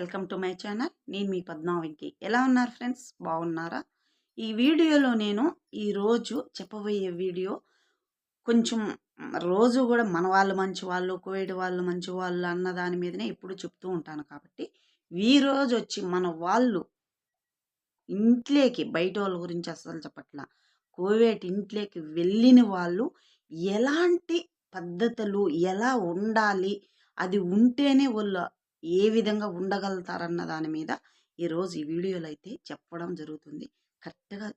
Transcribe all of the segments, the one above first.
Welcome to my channel. నేను మీ పద్మావంకి ఎలా ఉన్నారు ఫ్రెండ్స్? బాగున్నారా? ఈ వీడియోలో నేను ఈరోజు చెప్పబోయే వీడియో కొంచెం రోజు కూడా మన వాళ్ళు మంచి వాళ్ళు కోవిడ్ వాళ్ళు మంచి వాళ్ళు అన్న దాని మీదనే ఎప్పుడు చెప్తూ ఉంటాను కాబట్టి ఈ రోజు వచ్చి మన వాళ్ళు ఇంట్లోకి బయట వాళ్ళ గురించి అసలు చెప్పట్లా. కోవిడ్ ఇంట్లోకి వెళ్ళిన వాళ్ళు ఎలాంటి పద్ధతులు ఎలా ఉండాలి అది ఉంటేనే వాళ్ళు ఏ విధంగా ఉండగలుగుతారన్న దాని మీద ఈరోజు ఈ వీడియోలో అయితే చెప్పడం జరుగుతుంది. కరెక్ట్గా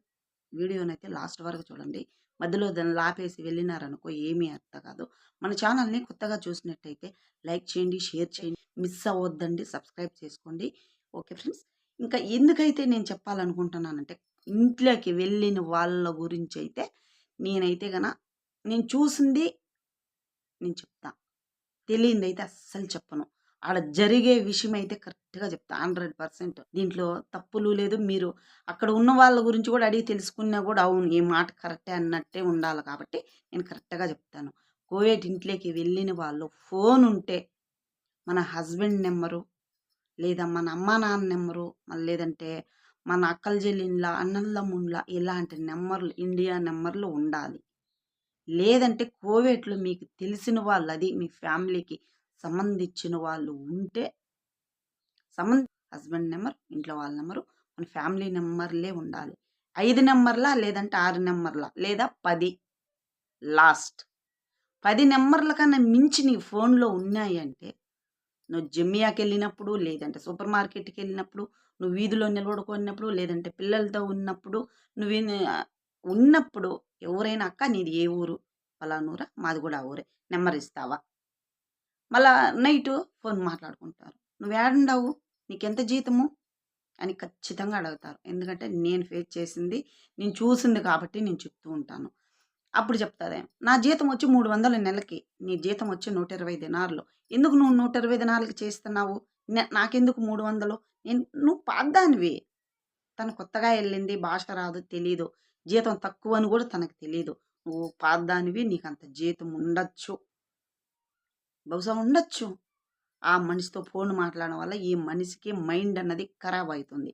వీడియోనైతే లాస్ట్ వరకు చూడండి. మధ్యలో దాన్ని లాపేసి వెళ్ళినారనుకో ఏమీ అర్థం కాదు. మన ఛానల్ని కొత్తగా చూసినట్టయితే లైక్ చేయండి షేర్ చేయండి మిస్ అవ్వద్దండి సబ్స్క్రైబ్ చేసుకోండి. ఓకే ఫ్రెండ్స్ ఇంకా ఎందుకైతే నేను చెప్పాలనుకుంటున్నానంటే ఇంట్లోకి వెళ్ళిన వాళ్ళ గురించి అయితే నేనైతే గన నేను చూసింది నేను చెప్తా. తెలియంది అయితే అస్సలు చెప్పను. అక్కడ జరిగే విషయం అయితే కరెక్ట్గా చెప్తా. హండ్రెడ్ పర్సెంట్ దీంట్లో తప్పులు లేదు. మీరు అక్కడ ఉన్న వాళ్ళ గురించి కూడా అడిగి తెలుసుకున్నా కూడా అవును ఈ మాట కరెక్టే అన్నట్టే ఉండాలి కాబట్టి నేను కరెక్ట్గా చెప్తాను. కోవిడ్ ఇంట్లోకి వెళ్ళిన వాళ్ళు ఫోన్ ఉంటే మన హస్బెండ్ నెంబరు లేదా మన అమ్మ నాన్న నెంబరు మళ్ళీ లేదంటే మన అక్కల చెల్లిండ్ల అన్నల్లమ్ముండ్ల ఇలాంటి నెంబర్లు ఇండియా నెంబర్లు ఉండాలి. లేదంటే కోవిడ్లో మీకు తెలిసిన వాళ్ళు అది మీ ఫ్యామిలీకి సంబంధించిన వాళ్ళు ఉంటే సంబంధ హస్బెండ్ నెంబర్ ఇంట్లో వాళ్ళ నెంబరు మన ఫ్యామిలీ నెంబర్లే ఉండాలి. ఐదు నెంబర్లా లేదంటే ఆరు నెంబర్లా? లేదా పది? లాస్ట్. పది నెంబర్ల కన్నా మించి నీ ఫోన్లో ఉన్నాయంటే నువ్వు జమియాకి వెళ్ళినప్పుడు లేదంటే సూపర్ మార్కెట్కి వెళ్ళినప్పుడు నువ్వు వీధిలో నిలబడుకున్నప్పుడు లేదంటే పిల్లలతో ఉన్నప్పుడు నువ్వు ఉన్నప్పుడు ఎవరైనా అక్క నీది ఏ ఊరు? పలానూరా మాది కూడా ఆ ఊరే. నెంబర్ ఇస్తావా? మళ్ళా నైట్ ఫోన్ మాట్లాడుకుంటారు. నువ్వు ఏడుండవు? నీకెంత జీతము? అని ఖచ్చితంగా అడుగుతారు. ఎందుకంటే నేను ఫేస్ చేసింది నేను చూసింది కాబట్టి నేను చెప్తూ ఉంటాను. అప్పుడు చెప్తాదే నా జీతం వచ్చి మూడు వందల నెలకి. నీ జీతం వచ్చి నూట ఇరవై దినారులు. ఎందుకు నువ్వు నూట ఇరవై దినాలకి చేస్తున్నావు? నాకెందుకు మూడు వందలు? నేను నువ్వు పాద్దానివి తను కొత్తగా వెళ్ళింది భాష రాదు తెలీదు. జీతం తక్కువ అని కూడా తనకు తెలీదు. నువ్వు పాద్దానివి నీకు అంత జీతం ఉండొచ్చు. బహుశా ఉండొచ్చు. ఆ మనిషితో ఫోన్ మాట్లాడడం వల్ల ఈ మనిషికి మైండ్ అన్నది ఖరాబ్ అవుతుంది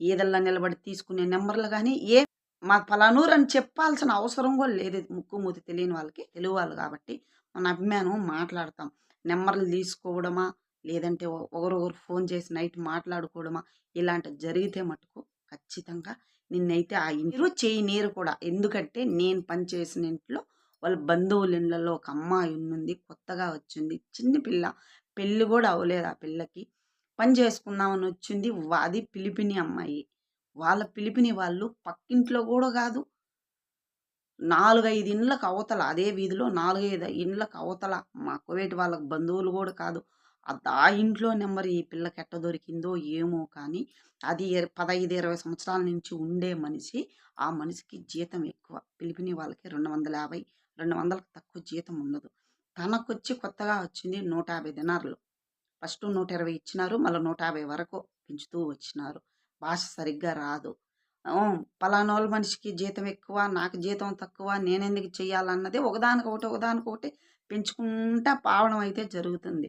ఈదల్లా నిలబడి తీసుకునే నెంబర్లు కానీ ఏ మా ఫలానూరు అని చెప్పాల్సిన అవసరం కూడా లేదు. ముక్కు మూతి తెలియని వాళ్ళకి తెలుగు వాళ్ళు కాబట్టి మన అభిమానం మాట్లాడతాం. నెంబర్లు తీసుకోవడమా లేదంటే ఒకరొకరు ఫోన్ చేసి నైట్ మాట్లాడుకోవడమా ఇలాంటి జరిగితే మటుకు ఖచ్చితంగా నిన్నైతే ఆ ఇంటి చేయి నీరు కూడా. ఎందుకంటే నేను పనిచేసిన ఇంట్లో వాళ్ళ బంధువుల ఇళ్ళలో ఒక అమ్మాయి ఉన్నది కొత్తగా వచ్చింది చిన్న పిల్ల. పెళ్ళి కూడా అవ్వలేదు ఆ పిల్లకి. పని చేసుకుందామని వచ్చింది అది పిలిపిని అమ్మాయి. వాళ్ళ పిలిపిని వాళ్ళు పక్కింట్లో కూడా కాదు. నాలుగైదు ఇండ్లకు అవతల అదే వీధిలో నాలుగైదు ఇండ్లకు అవతల మా కువేటి వాళ్ళకి బంధువులు కూడా కాదు. ఆ ఇంట్లో నెంబర్ ఈ పిల్లకి ఎట్ట దొరికిందో ఏమో కానీ అది పదహైదు ఇరవై సంవత్సరాల నుంచి ఉండే మనిషి. ఆ మనిషికి జీతం ఎక్కువ. పిలిపిని వాళ్ళకి రెండు వందల యాభై రెండు వందలకు తక్కువ జీతం ఉండదు. తనకొచ్చి కొత్తగా వచ్చింది నూట యాభై దినారులు. ఫస్ట్ నూట ఇరవై ఇచ్చినారు మళ్ళీ నూట యాభై వరకు పెంచుతూ వచ్చినారు. భాష సరిగ్గా రాదు. పలానోళ్ళ వాళ్ళ మనిషికి జీతం ఎక్కువ నాకు జీతం తక్కువ నేనెందుకు చెయ్యాలన్నది ఒకదానికొకటి ఒకదానికొకటి పెంచుకుంటా పావడం అయితే జరుగుతుంది.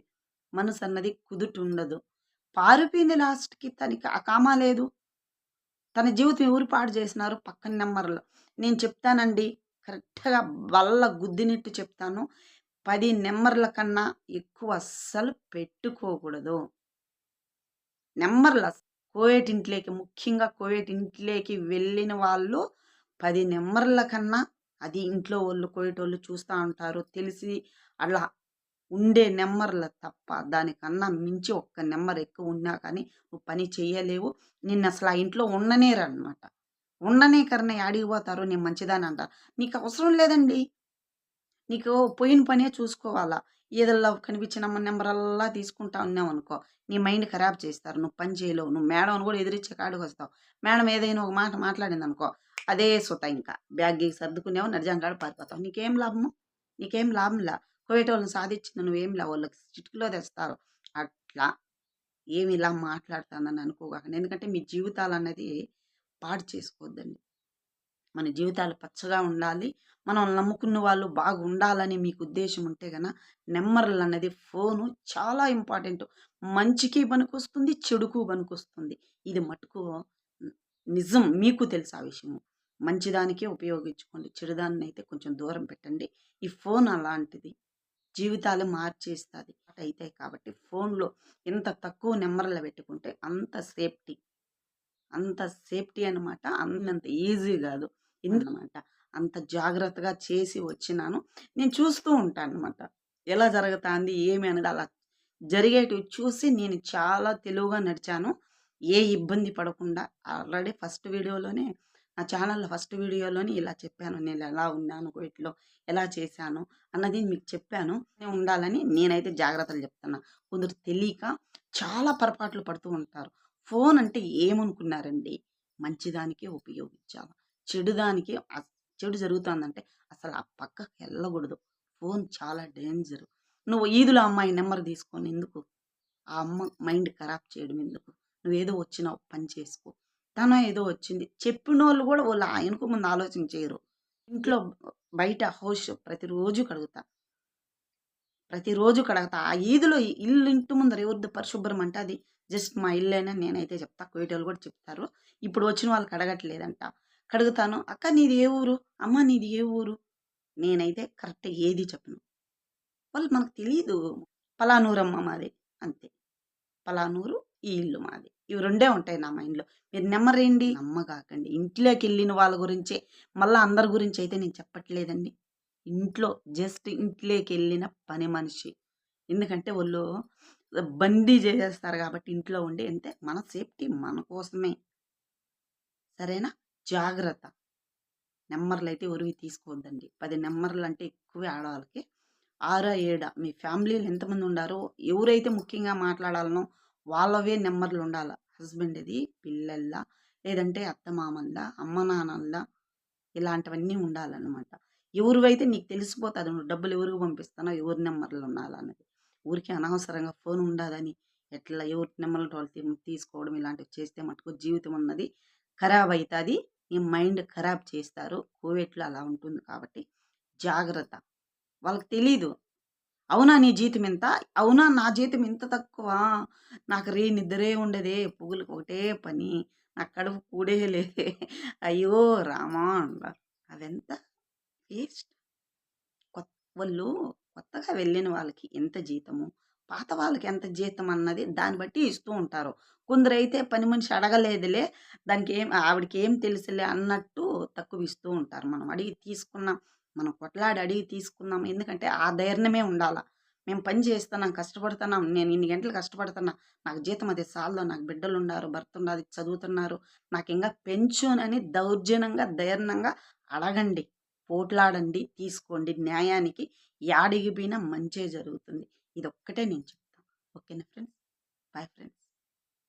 మనసు అన్నది కుదుట ఉండదు పారిపోయింది లాస్ట్కి తనకి అకామా లేదు. తన జీవితం ఎవరు పాడు చేసినారు? పక్కన నెంబర్లో. నేను చెప్తానండి కరెక్ట్గా వల్ల గుద్దినట్టు చెప్తాను. పది నెంబర్ల కన్నా ఎక్కువ అస్సలు పెట్టుకోకూడదు. నెంబర్ల కోవేట్ ఇంట్లోకి ముఖ్యంగా కోవేట్ ఇంట్లోకి వెళ్ళిన వాళ్ళు పది నెంబర్ల కన్నా అది ఇంట్లో వాళ్ళు కోయేటి వాళ్ళు చూస్తూ ఉంటారు. తెలిసి అలా ఉండే నెంబర్ల తప్ప దానికన్నా మించి ఒక్క నెంబర్ ఎక్కువ ఉన్నా కానీ నువ్వు పని చేయలేవు. నిన్ను అసలు ఆ ఇంట్లో ఉండనేరు అనమాట ఉండనే కరణ ఆడిగిపోతారు పోతారు నేను మంచిదని అంటారు నీకు అవసరం లేదండి. నీకు పోయిన పనే చూసుకోవాలా. ఏదల్లా కనిపించిన నెంబరల్లా తీసుకుంటా ఉన్నావు అనుకో నీ మైండ్ ఖరాబ్ చేస్తారు. నువ్వు పని చేయలేవు. నువ్వు మేడం కూడా ఎదిరించే కాడికి వస్తావు. మేడం ఏదైనా ఒక మాట మాట్లాడింది అనుకో అదే సుత ఇంకా. బ్యాగ్ సర్దుకునేవు నడిజాం కాడ పారిపోతావు. నీకేం లాభము నీకేం లాభంలా కోయట వాళ్ళని సాధించింది నువ్వేం లా? వాళ్ళకి చిటికలో తెస్తారు. అట్లా ఏమి ఇలా మాట్లాడుతానని అనుకోగాకండి. ఎందుకంటే మీ జీవితాలు అనేది పాడు చేసుకోవద్దండి. మన జీవితాలు పచ్చగా ఉండాలి. మనం నమ్ముకున్న వాళ్ళు బాగుండాలని మీకు ఉద్దేశం ఉంటే గన నెంబర్లు అన్నది ఫోను చాలా ఇంపార్టెంట్. మంచికి పనికొస్తుంది చెడుకు పనికొస్తుంది. ఇది మటుకు నిజం మీకు తెలుసు ఆ విషయము. మంచిదానికే ఉపయోగించుకోండి. చెడుదాన్ని అయితే కొంచెం దూరం పెట్టండి. ఈ ఫోన్ అలాంటిది. జీవితాలు మార్చేస్తుంది. అయితే కాబట్టి ఫోన్లో ఎంత తక్కువ నెంబర్లు పెట్టుకుంటే అంత సేఫ్టీ. అంత సేఫ్టీ అనమాట అంత ఈజీ కాదు. ఎందుకనమాట అంత జాగ్రత్తగా చేసి వచ్చినాను. నేను చూస్తూ ఉంటాను అనమాట ఎలా జరుగుతుంది ఏమి అనేది అలా జరిగేటివి చూసి నేను చాలా తెలివిగా నడిచాను. ఏ ఇబ్బంది పడకుండా ఆల్రెడీ ఫస్ట్ వీడియోలోనే నా ఛానల్లో ఫస్ట్ వీడియోలోనే ఇలా చెప్పాను. నేను ఎలా ఉన్నాను కోవిడ్లో ఎలా చేశాను అన్నది మీకు చెప్పాను. నేను ఉండాలని నేనైతే జాగ్రత్తలు చెప్తున్నా. కొందరు తెలియక చాలా పొరపాట్లు పడుతూ ఉంటారు. ఫోన్ అంటే ఏమనుకున్నారండి? మంచిదానికే ఉపయోగించాలి? చెడుదానికి చెడు జరుగుతుందంటే అసలు ఆ పక్కకి వెళ్ళకూడదు. ఫోన్ చాలా డేంజర్. నువ్వు ఈదులో అమ్మాయి నెంబర్ తీసుకొని ఎందుకు? ఆ అమ్మ మైండ్ ఖరాబ్ చేయడం ఎందుకు? నువ్వేదో వచ్చినావు పని చేసుకో. తన ఏదో వచ్చింది. చెప్పిన వాళ్ళు కూడా వాళ్ళు ఆయనకు ముందు ఆలోచన చేయరు. ఇంట్లో బయట హోష్ ప్రతిరోజు కడుగుతా. ప్రతిరోజు కడగతా. ఆ ఈదులో ఇల్లు ఇంటి ముందర ఎవరిది పరిశుభ్రం అంటే అది జస్ట్ మా ఇల్లేనా నేనైతే చెప్తా. కోయటోళ్ళు కూడా చెప్తారు. ఇప్పుడు వచ్చిన వాళ్ళు కడగట్లేదంట కడుగుతాను అక్క నీది ఏ ఊరు? అమ్మ నీది ఏ ఊరు? నేనైతే కరెక్ట్ ఏది చెప్పను. వాళ్ళు మనకు తెలియదు పలానూరమ్మ మాది అంతే. పలానూరు ఈ ఇల్లు మాది. ఇవి రెండే ఉంటాయి నా మైండ్లో. మీరు నెంబర్ అమ్మ కాకండి ఇంట్లోకి వెళ్ళిన వాళ్ళ గురించే మళ్ళీ అందరి గురించి అయితే నేను చెప్పట్లేదండి. ఇంట్లో జస్ట్ ఇంట్లోకి వెళ్ళిన పని మనిషి. ఎందుకంటే వాళ్ళు బందీ చేసేస్తారు కాబట్టి ఇంట్లో ఉండి అంటే మన సేఫ్టీ మన కోసమే. సరేనా? జాగ్రత్త. నెంబర్లు అయితే ఎవరివి తీసుకోవద్దండి. పది నెంబర్లు అంటే ఎక్కువే ఆడవాళ్ళకి. ఆరా ఏడా మీ ఫ్యామిలీలు ఎంతమంది ఉండారో ఎవరైతే ముఖ్యంగా మాట్లాడాలనో వాళ్ళవే నెంబర్లు ఉండాలి. హస్బెండ్ది పిల్లల్లా లేదంటే అత్తమామల్లా అమ్మ నాన్నల్లా ఇలాంటివన్నీ ఉండాలన్నమాట. ఎవరివైతే నీకు తెలిసిపోతుంది నువ్వు డబ్బులు ఎవరికి పంపిస్తానో ఎవరి నెంబర్లు ఉండాలన్నది. ఊరికి అనవసరంగా ఫోన్ ఉండదని ఎట్లా ఎవరి నెంబర్లు వాళ్ళు తీసుకోవడం ఇలాంటివి చేస్తే మటుకు జీవితం అన్నది ఖరాబ్ అవుతుంది ఈ మైండ్ ఖరాబ్ చేస్తారు. కోవిడ్లో అలా ఉంటుంది కాబట్టి జాగ్రత్త. వాళ్ళకి తెలీదు. అవునా నీ జీతం ఎంత? అవునా నా జీతం ఇంత తక్కువ? నాకు రే నిద్రే ఉండదే. పువ్వులకు ఒకటే పని. నా కడుపు కూడేలే అయ్యో రామా అవెంత వేస్ట్? కొత్త వాళ్ళు కొత్తగా వెళ్ళిన వాళ్ళకి ఎంత జీతము? పాత వాళ్ళకి ఎంత జీతం అన్నది దాన్ని బట్టి ఇస్తూ ఉంటారు. కొందరైతే పని మనిషి అడగలేదులే దానికి ఏం ఆవిడకి ఏం తెలుసులే అన్నట్టు తక్కువ ఇస్తూ ఉంటారు. మనం అడిగి తీసుకున్నాం మనం కొట్లాడి అడిగి తీసుకున్నాం. ఎందుకంటే ఆ ధైర్యమే ఉండాల. మేము పని చేస్తున్నాం కష్టపడుతున్నాం నేను ఇన్ని గంటలు కష్టపడుతున్నా నాకు జీతం అది సాల్లో నాకు బిడ్డలు ఉన్నారు భర్త ఉన్నది చదువుతున్నారు నాకు ఇంకా పెన్షన్ దౌర్జన్యంగా ధైర్యంగా అడగండి. పోట్లాడండి తీసుకోండి. న్యాయానికి యాడిగిపోయినా మంచే జరుగుతుంది. ఇది ఒక్కటే నేను చెప్తాను ఓకేనా ఫ్రెండ్స్? Bye friends.